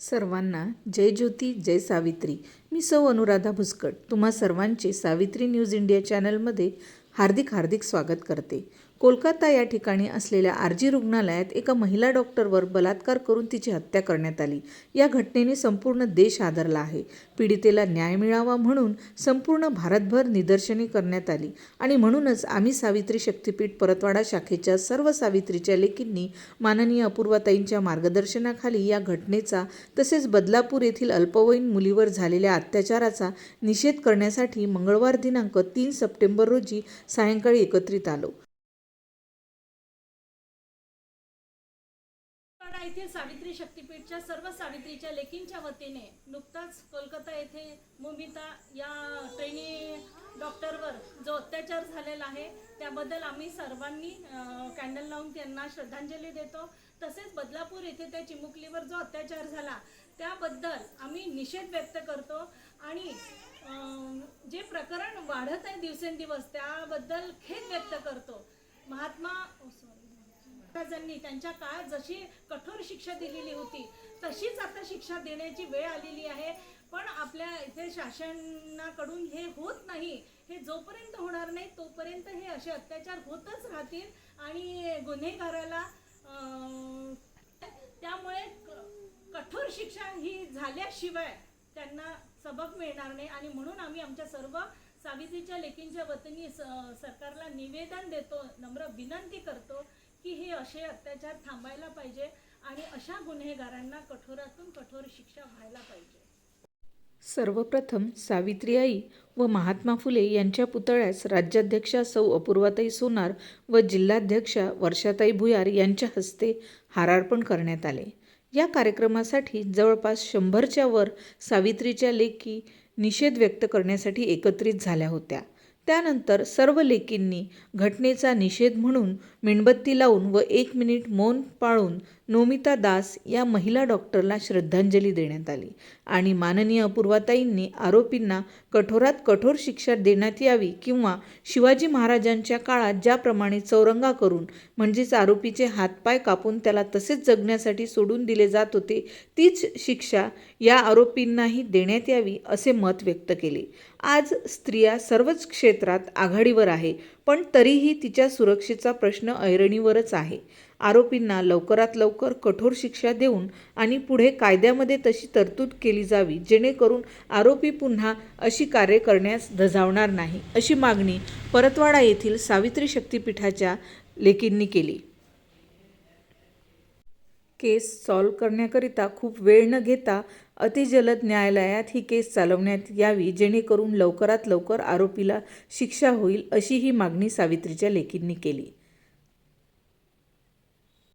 सर्वांना जय ज्योती जय सावित्री. मी सौ अनुराधा भुसकट. तुम्हा सर्वांचे सावित्री न्यूज इंडिया चॅनलमध्ये हार्दिक हार्दिक स्वागत करते. कोलकाता या ठिकाणी असलेल्या आरजी रुग्णालयात एका महिला डॉक्टरवर बलात्कार करून तिची हत्या करण्यात आली. या घटनेने संपूर्ण देश आदरला आहे. पीडितेला न्याय मिळावा म्हणून संपूर्ण भारतभर निदर्शने करण्यात आली आणि म्हणूनच आम्ही सावित्री शक्तीपीठ परतवाडा शाखेच्या सर्व सावित्रीच्या लेकींनी माननीय अपूर्वाताईंच्या मार्गदर्शनाखाली या घटनेचा तसेच बदलापूर येथील अल्पवयीन मुलीवर झालेल्या अत्याचाराचा निषेध करण्यासाठी मंगळवार दिनांक तीन सप्टेंबर रोजी सायंकाळी एकत्रित आलो. कोलकाता येथील सावित्री शक्तीपीठच्या सर्व सावित्रीच्या लेकींच्या वतीने नुकताच कोलकाता येथे मुमिता या ट्रेनी डॉक्टरवर जो अत्याचार झालेला आहे त्याबद्दल आम्ही सर्वांनी कॅन्डल लावून त्यांना श्रद्धांजली देतो. तसेच बदलापूर येथे त्या चिमुकलीवर जो अत्याचार झाला त्याबद्दल आम्ही निषेध व्यक्त करतो. आणि जे प्रकरण वाढत आहे दिवसेंदिवस त्याबद्दल खेद व्यक्त करतो. महात्मा. महाराजांनी त्यांच्या काळात जशी कठोर शिक्षा दिलेली होती तशीच आता शिक्षा देण्याची वेळ आलेली आहे. पण आपल्या इथे शासनाकडून हे होत नाही. हे जोपर्यंत होणार नाही तोपर्यंत हे असे अत्याचार होतच राहतील आणि गुन्हेगाराला त्यामुळे कठोर शिक्षा ही झाल्याशिवाय त्यांना सबक मिळणार नाही. आणि म्हणून आम्ही आमच्या सर्व सावित्रीच्या लेकींच्या वतीने स- सरकारला निवेदन देतो नम्र विनंती करतो. की हे असे अत्याचार थांबायला पाहिजे आणि अशा गुन्हेगारांना कठोरातून कठोर शिक्षा व्हायला पाहिजे. सर्वप्रथम सावित्री आई व महात्मा फुले यांच्या पुतळ्यास राज्याध्यक्षा सौ अपूर्वाताई सोनार व जिल्हाध्यक्षा वर्षाताई भुयार यांच्या हस्ते हारार्पण करण्यात आले. या कार्यक्रमासाठी जवळपास शंभरच्या वर सावित्रीच्या लेखी निषेध व्यक्त करण्यासाठी एकत्रित झाल्या होत्या. त्यानंतर सर्व लेकींनी घटनेचा निषेध म्हणून मेणबत्ती लावून व एक मिनिट मौन पाळून नोमिता दास या महिला डॉक्टरला श्रद्धांजली देण्यात आली. आणि माननीय अपूर्वाताईंनी आरोपींना कठोरात कठोर शिक्षा देण्यात यावी किंवा शिवाजी महाराजांच्या काळात ज्याप्रमाणे चौरंगा करून म्हणजेच आरोपीचे हातपाय कापून त्याला तसेच जगण्यासाठी सोडून दिले जात होते तीच शिक्षा या आरोपींनाही देण्यात यावी असे मत व्यक्त केले. आज स्त्रिया सर्वच क्षेत्रात आघाडीवर आहे पण तरीही तिच्या सुरक्षेचा प्रश्न ऐरणीवरच आहे. आरोपींना लवकरात लवकर कठोर शिक्षा देऊन आणि पुढे कायद्यामध्ये तशी तरतूद केली जावी जेणेकरून आरोपी पुन्हा अशी कार्य करण्यास धजावणार नाही अशी मागणी परतवाडा येथील सावित्री शक्तिपीठाच्या लेकींनी केली. केस सॉल्व करण्याकरिता खूप वेळ न घेता अतिजलद न्यायालयात ही केस चालवण्यात यावी जेणेकरून लवकरात लवकर आरोपीला शिक्षा होईल अशी ही मागणी सावित्रीच्या लेकींनी केली.